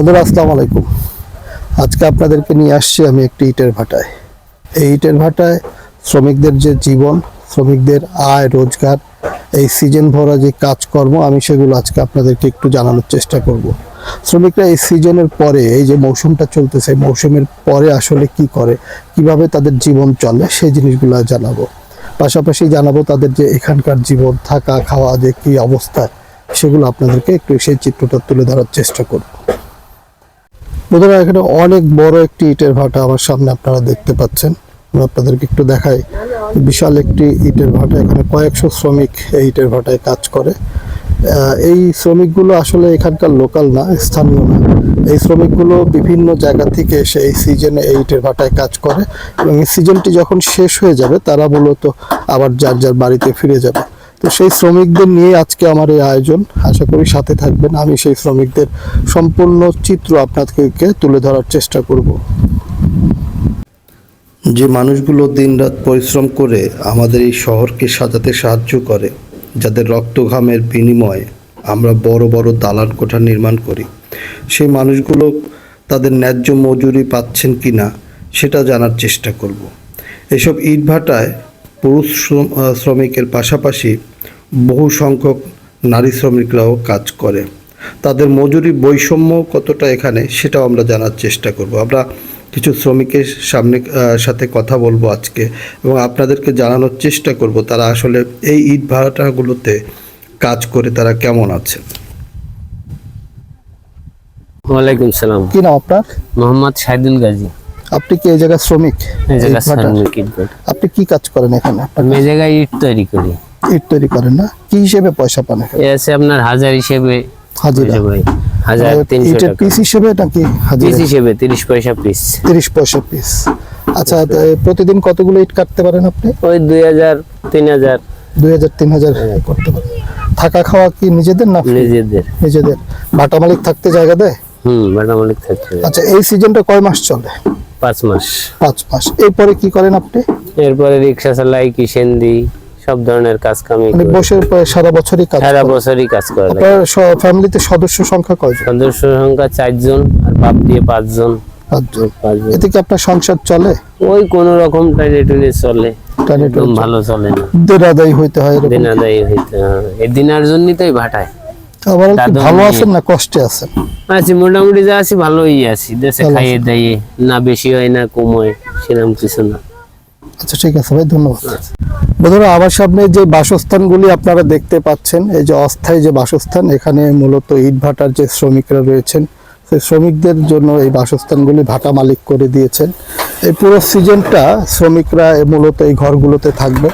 বন্ধুরা, আসসালামু আলাইকুম। আজকে আপনাদেরকে নিয়ে আসছি আমি একটি ইটের ভাটায়। এই ইটের ভাটায় শ্রমিকদের যে জীবন, শ্রমিকদের আয়, রোজগার, এই সিজন ভরা যে কাজকর্ম, আমি সেগুলো আজকে আপনাদেরকে একটু জানানোর চেষ্টা করব। শ্রমিকরা এই সিজনের পরে, এই যে মৌসুমটা চলতেছে মৌসুমের পরে আসলে কি করে, কীভাবে তাদের জীবন চলে, সেই জিনিসগুলো জানাব। পাশাপাশি জানাব তাদের যে এখানকার জীবন, থাকা, খাওয়া, যে কি অবস্থা, সেগুলো আপনাদেরকে একটু সেই চিত্রটা তুলে ধরার চেষ্টা করব। বন্ধুরা এখানে অনেক বড় একটি ইটের ভাটা আমার সামনে আপনারা দেখতে পাচ্ছেন। আপনাদেরকে একটু দেখাই। বিশাল একটি ইটের ভাটা। এখানে কয়েকশো শ্রমিক এই ইটের ভাটায় কাজ করে। এই শ্রমিকগুলো আসলে এখানকার লোকাল না, স্থানীয় না। এই শ্রমিকগুলো বিভিন্ন জায়গা থেকে এসে এই সিজনে এই ইটের ভাটায় কাজ করে এবং এই সিজনটি যখন শেষ হয়ে যাবে, তারা মূলত আবার যার যার বাড়িতে ফিরে যাবে। তো সেই শ্রমিকদের নিয়ে আজকে আমার এই আয়োজন। আশা করি সাথে থাকবেন। আমি সেই শ্রমিকদের সম্পূর্ণ চিত্র আপনাদেরকে তুলে ধরার চেষ্টা করব। যে মানুষগুলো দিনরাত পরিশ্রম করে আমাদের এই শহরকে সাজাতে সাহায্য করে, যাদের রক্ত ঘামের বিনিময়ে আমরা বড় বড় দালান কোঠা নির্মাণ করি, সেই মানুষগুলো তাদের ন্যায্য মজুরি পাচ্ছেন কি না সেটা জানার চেষ্টা করব। এসব ইটভাটায় পুরুষ শ্রমিকের পাশাপাশি বহু সংখ্যক নারী শ্রমিকরাও কাজ করে। তাদের মজুরি বৈষম্য কতটা এখানে সেটাও আমরা জানার চেষ্টা করব। আমরা কিছু শ্রমিকের সামনে আহ, সাথে কথা বলব আজকে এবং আপনাদেরকে জানানোর চেষ্টা করব তারা আসলে এই ইট ভাড়াটাগুলোতে কাজ করে তারা কেমন আছে। ওয়ালাইকুম সালাম। কি নাম আপনার? মোহাম্মদ শাহিদুল গাজী। আপনি কি এই শ্রমিক? জায়গা শ্রমিক আপনি কি কাজ করেন এখানে? আমি এই জায়গায় ইট তৈরি করি। ইট তৈরি করেন না? কি হিসেবে পয়সা পান আছে আপনার হাজার হিসেবে। হাজিরা। হাজার তিনশো ইটের টাকা। পিস হিসেবে নাকি হাজিরা? পিস হিসেবে তিরিশ পয়সা পিস তিরিশ পয়সা পিস আচ্ছা প্রতিদিন কতগুলো ইট কাটতে পারেন আপনি? ওই দুই হাজার তিন হাজার। দুই হাজার তিন হাজার করতে পারেন। থাকা খাওয়া কি নিজেদের না? নিজেদের। নিজেদের। ভাটা মালিক থাকতে জায়গা দেয়? হুম বাটা মালিক থাকতে। আচ্ছা এই সিজনটা কয় মাস চলে? পাঁচ মাস। পাঁচ মাস। এরপরে কি করেন আপনি? এরপরে রিক্সা চালাই কিসেন দিই সব ধরনের কাজ কামি মানে বসে সারা বছরই কাজ সারা বছরই কাজ করে আপনার ফ্যামিলিতে সদস্য সংখ্যা কয়জন? সদস্য সংখ্যা চারজন আর বাপ দিয়ে পাঁচজন। পাঁচজন। এতে কি আপনার সংসার চলে? ওই কোন রকম টাইনে টুনে চলে। টানে ভালো চলে না। দের হইতে হয় এরকম। হইতে হয়। এই দিনার জন্যই তো ভাটায়। আবার ভালো আছেন না? কষ্টে আছেন? আছি মোটামুটি যা আছি ভালোই আছি। দেশে খাইয়ে দাইয়ে না বেশি হয় না কম হয় সেরকম কিছু না। আচ্ছা ঠিক আছে ভাই ধন্যবাদ। বন্ধুরা আমার সামনে যে বাসস্থানগুলি আপনারা দেখতে পাচ্ছেন এই যে অস্থায়ী যে বাসস্থান এখানে মূলত ইট ভাটার যে শ্রমিকরা রয়েছেন সেই শ্রমিকদের জন্য এই বাসস্থানগুলি ভাটা মালিক করে দিয়েছেন। এই পুরো সিজনটা শ্রমিকরা মূলত এই ঘরগুলোতে থাকবে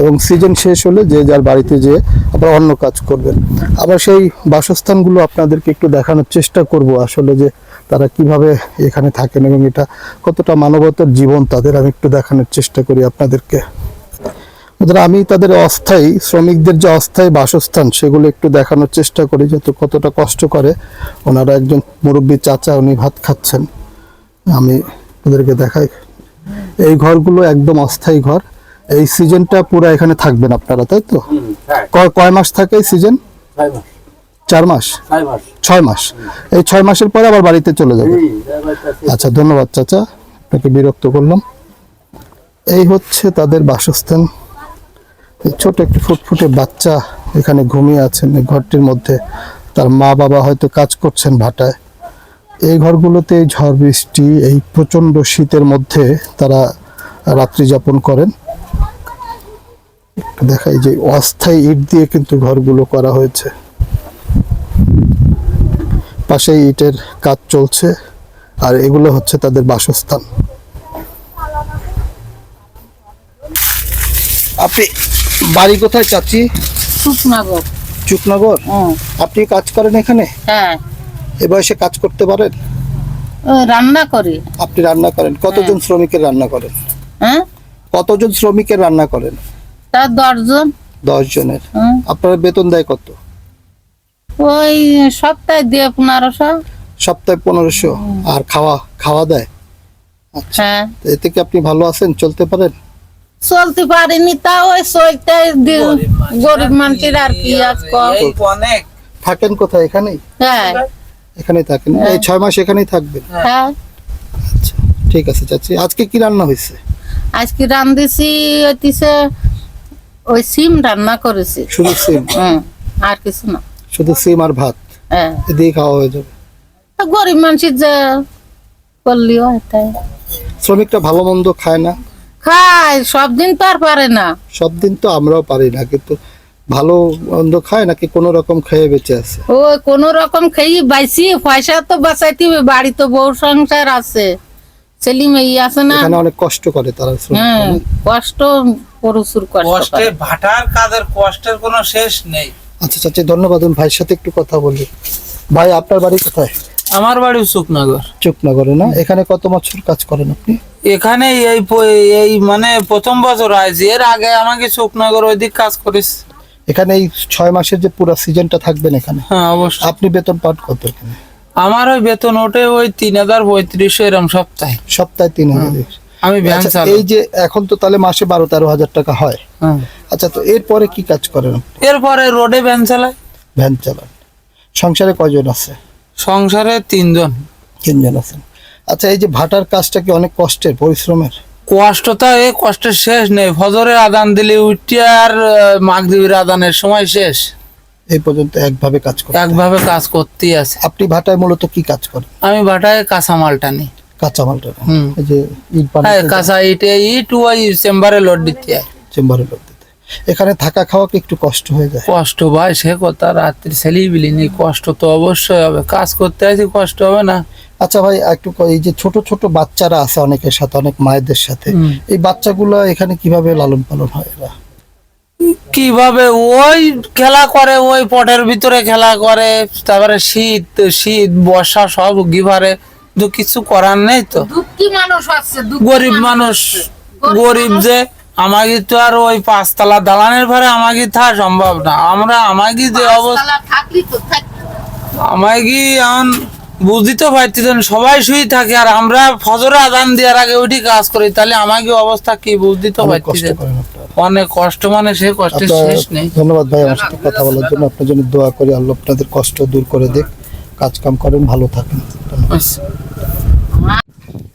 এবং সিজন শেষ হলে যে যার বাড়িতে যেয়ে আবার অন্য কাজ করবেন। আবার সেই বাসস্থানগুলো আপনাদেরকে একটু দেখানোর চেষ্টা করব আসলে যে তারা কীভাবে এখানে থাকেন এবং এটা কতটা মানবতার জীবন তাদের আমি একটু দেখানোর চেষ্টা করি আপনাদেরকে। আমি তাদের অস্থায়ী, শ্রমিকদের যে অস্থায়ী বাসস্থান সেগুলো একটু দেখানোর চেষ্টা করি যাতে কতটা কষ্ট করে। ওনারা একজন মুরব্বী চাচা, উনি ভাত খাচ্ছেন। আমি ওদেরকে দেখাই। এই ঘরগুলো একদম অস্থায়ী ঘর। এই সিজনটা পুরো এখানে থাকবেন আপনারা তাই তো? কয়- কয় মাস থাকে এই সিজন? চার মাস? ছয় মাস। এই ছয় মাসের পরে আবার বাড়িতে চলে যাবে। আচ্ছা ধন্যবাদ চাচা। আপনাকে বিরক্ত করলাম। এই হচ্ছে তাদের বাসস্থান। এই ছোট একটি ফুটফুটে বাচ্চা এখানে ঘুমিয়ে আছেন এই ঘরটির মধ্যে। তার মা বাবা হয়তো কাজ করছেন ভাটায়। এই ঘরগুলোতে ঝড় বৃষ্টি এই প্রচণ্ড শীতের মধ্যে তারা রাত্রি যাপন করেন। দেখাই যে অস্থায়ী ইট দিয়ে কিন্তু ঘরগুলো করা হয়েছে। পাশে ইটের কাজ চলছে আর এগুলো হচ্ছে তাদের বাসস্থান। আপনি বাড়ি কোথায় চাচি? সুপনগর চুকনগর আপনি কাজ করেন এখানে? হ্যাঁ। এ বয়সে কাজ করতে পারেন? রান্না করি। আপনি রান্না করেন। কতজন শ্রমিকের রান্না করেন? হ্যাঁ? কতজন শ্রমিকের রান্না করেন? তার দশজন দশ জনের। আপনার বেতন দেয় কত? ওই সপ্তাহে দিয়ে পনেরোশো। সপ্তাহে পনেরোশো। আর খাওয়া খাওয়া দেয়? আচ্ছা। হ্যাঁ। এতে কি আপনি ভালো আছেন? চলতে পারেন? চলতে পারিনি তা ওই চলতে গরিব মানুষের আর কি আজ কম। থাকেন কোথায় এখানেই? হ্যাঁ। এখানেই থাকেন? এই ছয় মাস এখানেই থাকবেন? হ্যাঁ। আচ্ছা ঠিক আছে চাচি। আজকে কি রান্না হয়েছে? আজকে রান্ধিছি হইতিছে ওই সিম রান্না করেছি। শুধু সিম? হুম আর কিছু না। শুধু সিম আর ভাত? হ্যাঁ। এদিকে খাওয়া হয়ে যাবে? তো গরিব মানুষের যা করলি হয় তাই। শ্রমিকরা ভালো মন্দ খায় না? খায় সব দিন তো আর পারে না। সব দিন তো আমরাও পারি না কিন্তু ভালো মন্দ খায় নাকি কোনো রকম খেয়ে বেঁচে আছে? ও কোন রকম খেয়ে বাইসি পয়সা তো বাঁচাইতে হবে বাড়ি তো বউ সংসার আছে। ছেলে মেয়ে আছে না। এখানে অনেক কষ্ট করে তারা হ্যাঁ কষ্ট প্রচুর কষ্ট কষ্টে ভাটার কাজের কষ্টের কোনো শেষ নেই। আচ্ছা চাচি ধন্যবাদ ভাইয়ের সাথে একটু কথা বলি। ভাই আপনার বাড়ি কোথায়? আমার বাড়ি সুখনগর চুকনগরে না? এখানে কত বছর কাজ করেন আপনি? এখানে এই এই মানে প্রথম বছর আইছি। এর আগে আমাকে সুখনগর ওই দিক কাজ করিস এখানে এই ছয় মাসের যে পুরো সিজনটা থাকবেন এখানে হ্যাঁ অবশ্যই। আপনি বেতন পান কত এখানে? আমার ওই বেতন ওঠে ওই তিন হাজার পঁয়ত্রিশ এরম সপ্তাহে। সপ্তাহে তিন হাজার আমি ভ্যান আচ্ছা, এই যে এখন তো তাহলে মাসে বারো তেরো হাজার টাকা হয়। হ্যাঁ। আচ্ছা তো এরপরে কি কাজ করেন? এরপরে রোডে ভ্যান চালাই। ভ্যান চালান। সংসারে কয়জন আছে? সংসারে তিনজন। তিনজন আছেন। আচ্ছা এই যে ভাটার কাজটা কি অনেক কষ্টের পরিশ্রমের? কষ্টটা এই কষ্টের শেষ নেই। ফজরের আদান দিলে উঠে আর মাগদিবির আদানের সময় শেষ। এই পর্যন্ত একভাবে কাজ করেন একভাবে কাজ করতেই আছে। আপনি ভাটায় মূলত কি কাজ করেন? আমি ভাটায় কাঁচামাল টানি কাঁচামালটা না? হুম। এই যে ইট হ্যাঁ কাঁচা ইটে ইট ওই চেম্বারে লোড দিতে হয়। চেম্বারে লোক দিতে এখানে থাকা খাওয়া কি একটু কষ্ট হয়ে যায়? কষ্ট ভাই সে কথা রাত্রি ছেলেই বিলি নেই কষ্ট তো অবশ্যই হবে। কাজ করতে আছি কষ্ট হবে না। আচ্ছা ভাই একটু এই যে ছোট ছোট বাচ্চারা আছে অনেকের সাথে অনেক মায়েদের সাথে এই বাচ্চাগুলো এখানে কীভাবে লালন পালন হয় এরা? কীভাবে? ওই খেলা করে ওই পটের ভিতরে খেলা করে তারপরে শীত শীত বর্ষা সব গিভারে। তো কিছু করার নেই তো। মানুষ আছে গরিব মানুষ গরিব যে আমাকে তো আর ওই পাঁচতলা দালানের ভারে আমাকে থাকা সম্ভব না। আমরা আমাকে যে অবস্থা আমাকে এখন বুঝতে পারতেছেন সবাই শুয়ে থাকে আর আমরা ফজরে আদান দেওয়ার আগে উঠি কাজ করি তাহলে আমাকে অবস্থা কি বুঝতে পারতেছেন অনেক কষ্ট মানে সে কষ্টের শেষ নেই। ধন্যবাদ ভাই আমার সাথে কথা বলার জন্য। আপনার জন্য দোয়া করি আল্লাহ আপনাদের কষ্ট দূর করে দিক। কাজ কাম করেন ভালো থাকেন।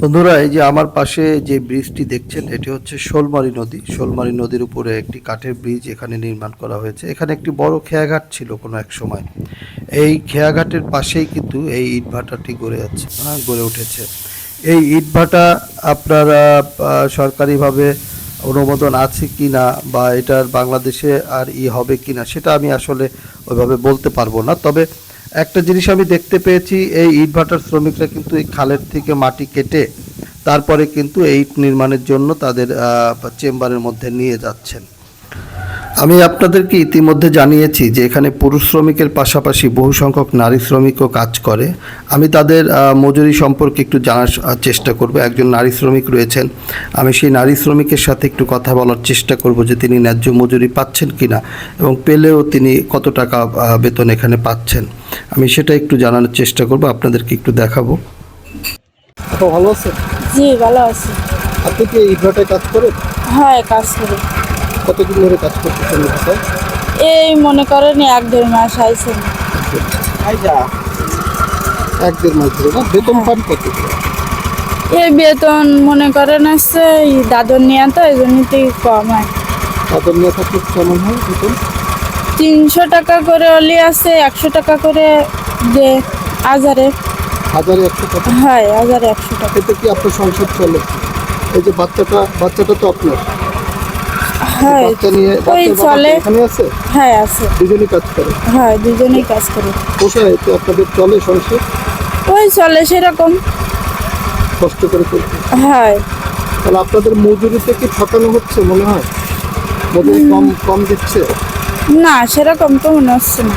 বন্ধুরা এই যে আমার পাশে যে ব্রিজটি দেখছেন এটি হচ্ছে শোলমারি নদী। শোলমারি নদীর উপরে একটি কাঠের ব্রিজ এখানে নির্মাণ করা হয়েছে। এখানে একটি বড় খেয়াঘাট ছিল কোনো এক সময়। এই খেয়াঘাটের পাশেই কিন্তু এই ইটভাটাটি গড়ে যাচ্ছে হ্যাঁ, গড়ে উঠেছে। এই ইটভাটা আপনারা সরকারিভাবে অনুমোদন আছে কি না বা এটার বাংলাদেশে আর ই হবে কি না সেটা আমি আসলে ওইভাবে বলতে পারব না। তবে একটা জিনিস আমি দেখতে পেয়েছি, এই ইটভাটার শ্রমিকরা কিন্তু এই খালের থেকে মাটি কেটে তারপরে কিন্তু এই ইট নির্মাণের জন্য তাদের চেম্বারের মধ্যে নিয়ে যাচ্ছেন। আমি আপনাদেরকে ইতিমধ্যে জানিয়েছি যে এখানে পুরুষ শ্রমিকের পাশাপাশি বহু সংখ্যক নারী শ্রমিকও কাজ করে। আমি তাদের মজুরি সম্পর্কে একটু জানার চেষ্টা করব। একজন নারী শ্রমিক রয়েছেন। আমি সেই নারী শ্রমিকের সাথে একটু কথা বলার চেষ্টা করব যে তিনি ন্যায্য মজুরি পাচ্ছেন কিনা এবং পেলেও তিনি কত টাকা বেতন এখানে পাচ্ছেন। আমি সেটা একটু জানানোর চেষ্টা করব আপনাদেরকে একটু দেখাবো। ভালো আছে জি ভালো আছি। আপনি কি ইটভাটায় কাজ করেন? হ্যাঁ কাজ করি। কতদিন ধরে কাজ করতেছেন এই মনে করেন এক দেড় মাস আইছেন এক দেড় মাস ধরে। না বেতন পান কত? এই বেতন মনে করেন আছে এই দাদর নিয়ে তো এই জন্যতেই কম হয়। তাদের নিয়ে থাকলে কেমন হয় বেতন? তিনশো টাকা করে অলি আছে একশো টাকা করে যে হাজারে। হাজারে একশো টাকা? হয় হাজারে একশো টাকা। এতে কি আপনার সংসার চলে? এই যে বাচ্চাটা বাচ্চাটা তো আপনার। হয় বাচ্চা নিয়ে ওই চলে। এখানে আছে? হ্যাঁ আছে। দুজনই কাজ করে? হয় দুজনেই কাজ করে। কোথায় আপনাদের চলে সংসার? ওই চলে সেরকম। কষ্ট করে হয়। তাহলে আপনাদের মজুরিতে কি ঠকানো হচ্ছে মনে হয়? মজুরি কম কম দিচ্ছে? না সেরকম তো মনে হচ্ছে না।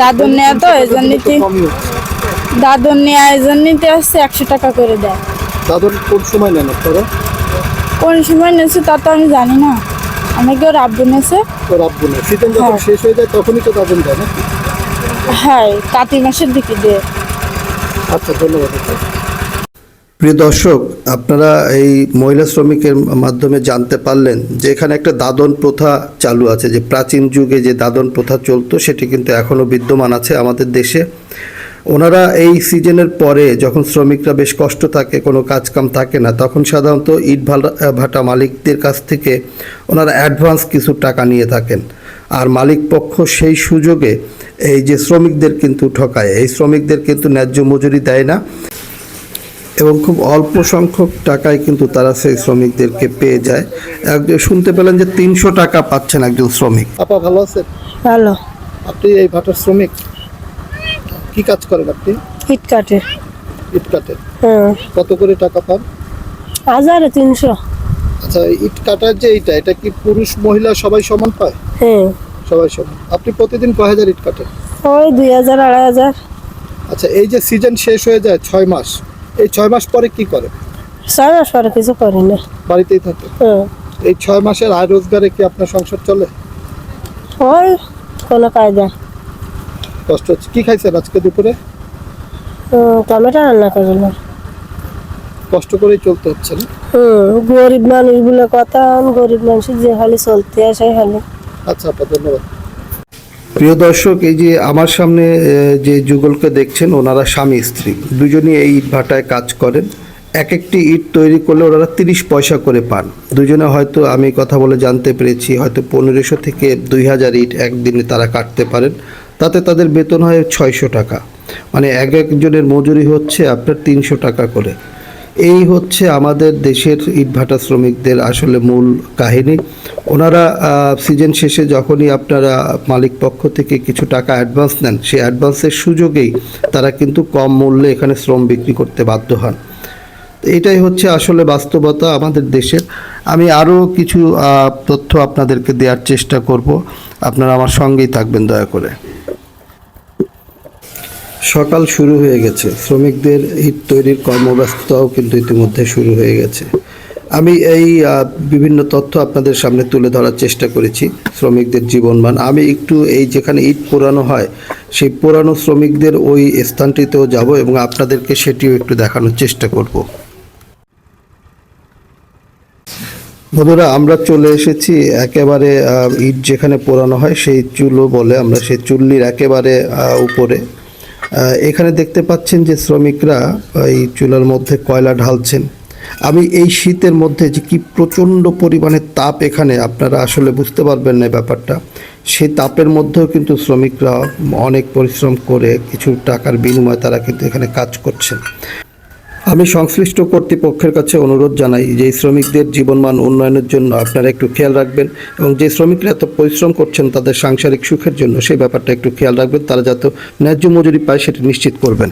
দাদর নেওয়া তো এই দাদর নেওয়া এই জন্যতে আসছে একশো টাকা করে দেয়। দাদন কোন সময় নেন আপনারা? কোন সময় নেছে তা তো আমি জানি না। আমাকে ওর আব্বু নেছে। তো রাখব না সিজন যখন হ্যাঁ। শেষ হয়ে যায় তখনই তো দাদন দেয় নাকি? হ্যাঁ কাতি মাসের দিকে দিয়ে। আচ্ছা ধন্যবাদ প্রিয় দর্শক আপনারা এই মহিলা শ্রমিকের মাধ্যমে জানতে পারলেন যে এখানে একটা দাদন প্রথা চালু আছে যে প্রাচীন যুগে যে দাদন প্রথা চলতো সেটি কিন্তু এখনও বিদ্যমান আছে আমাদের দেশে। ওনারা এই সিজনের পরে যখন শ্রমিকরা বেশ কষ্ট থাকে কোনো কাজকাম থাকে না তখন সাধারণত ইট ভাটা ভাটা মালিকদের কাছ থেকে ওনারা অ্যাডভান্স কিছু টাকা নিয়ে থাকেন। আর মালিক পক্ষ সেই সুযোগে এই যে শ্রমিকদের কিন্তু ঠকায়। এই শ্রমিকদের কিন্তু ন্যায্য মজুরি দেয় না এবং খুব অল্প সংখ্যক টাকায় কিন্তু তারা সেই শ্রমিকদেরকে পেয়ে যায়। একজন শুনতে পেলেন যে তিনশো টাকা পাচ্ছেন একজন শ্রমিক। আপা ভালো আছেন? ভালো। আপনি এই ভাটার শ্রমিক? কি কাজ করেন আপনি? ইট কাটে। ইট কাটেন হ্যাঁ। কত করে টাকা পান? হাজারে তিনশো। আচ্ছা ইট কাটার যে এটা এটা কি পুরুষ মহিলা সবাই সমান পায়? হ্যাঁ। সবাই সমান। আপনি প্রতিদিন কয় হাজার ইট কাটেন? ওই দুই হাজার আড়াই হাজার। আচ্ছা এই যে সিজন শেষ হয়ে যায় ছয় মাস এই ছয় মাস পরে কি করে ছয় মাস পরে কিছু করি না। বাড়িতেই থাকে? হ্যাঁ। এই ছয় মাসের আয় রোজগারে কি আপনার সংসার চলে? ওই কোনো কায়দা। কষ্ট হচ্ছে। কি খাইছেন আজকে দুপুরে? টমেটো রান্না করলাম কষ্ট করেই চলতে হচ্ছে না? হুম গরিব মানুষগুলো কথা গরিব মানুষ যে খালি চলতে আসে খালি আচ্ছা আপা ধন্যবাদ। প্রিয় দর্শক এই যে আমার সামনে যে যুগলকে দেখছেন ওনারা স্বামী স্ত্রী। দুজনই এই ইট ভাটায় কাজ করেন। এক একটি ইট তৈরি করলে ওনারা তিরিশ পয়সা করে পান। দুজনে হয়তো আমি কথা বলে জানতে পেরেছি হয়তো পনেরোশো থেকে দুই হাজার ইট একদিনে তারা কাটতে পারেন। তাতে তাদের বেতন হয় ছয়শো টাকা। মানে এক একজনের মজুরি হচ্ছে আপনার তিনশো টাকা করে। এই হচ্ছে আমাদের দেশের ইটভাটা শ্রমিকদের আসলে মূল কাহিনী। ওনারা সিজন শেষে যখনই আপনারা মালিক পক্ষ থেকে কিছু টাকা অ্যাডভান্স নেন সেই অ্যাডভান্সের সুযোগেই তারা কিন্তু কম মূল্যে এখানে শ্রম বিক্রি করতে বাধ্য হন। এটাই হচ্ছে আসলে বাস্তবতা আমাদের দেশের। আমি আরও কিছু তথ্য আপনাদেরকে দেওয়ার চেষ্টা করব। আপনারা আমার সঙ্গেই থাকবেন দয়া করে। সকাল শুরু হয়ে গেছে। শ্রমিকদের ইট তৈরির কর্মব্যস্ততাও কিন্তু ইতিমধ্যে শুরু হয়ে গেছে। আমি এই বিভিন্ন তথ্য আপনাদের সামনে তুলে ধরার চেষ্টা করেছি, শ্রমিকদের জীবনমান। আমি একটু এই যেখানে ইট পোড়ানো হয়, সেই পোড়ানো শ্রমিকদের ওই স্থানটিতেও যাব এবং আপনাদেরকে সেটিও একটু দেখানোর চেষ্টা করব। বন্ধুরা, আমরা চলে এসেছি একেবারে ইট যেখানে পোড়ানো হয়, সেই চুলো বলে আমরা, সেই চুল্লির একেবারে উপরে। এখানে দেখতে পাচ্ছেন যে শ্রমিকরা এই চুলার মধ্যে কয়লা ঢালছেন। আমি এই শীতের মধ্যে যে কি প্রচণ্ড পরিমাণে তাপ এখানে, আপনারা আসলে বুঝতে পারবেন না ব্যাপারটা। সেই তাপের মধ্যেও কিন্তু শ্রমিকরা অনেক পরিশ্রম করে কিছু টাকার বিনিময়ে তারা কিন্তু এখানে কাজ করছেন। আমি সংশ্লিষ্ট কর্তৃপক্ষের কাছে অনুরোধ জানাই যে শ্রমিকদের জীবনমান উন্নয়নের জন্য আপনারা একটু খেয়াল রাখবেন এবং যে শ্রমিকরা এত পরিশ্রম করছেন তাদের সাংসারিক সুখের জন্য সেই ব্যাপারটা একটু খেয়াল রাখবেন, তারা যাতে ন্যায্য মজুরি পায় সেটি নিশ্চিত করবেন।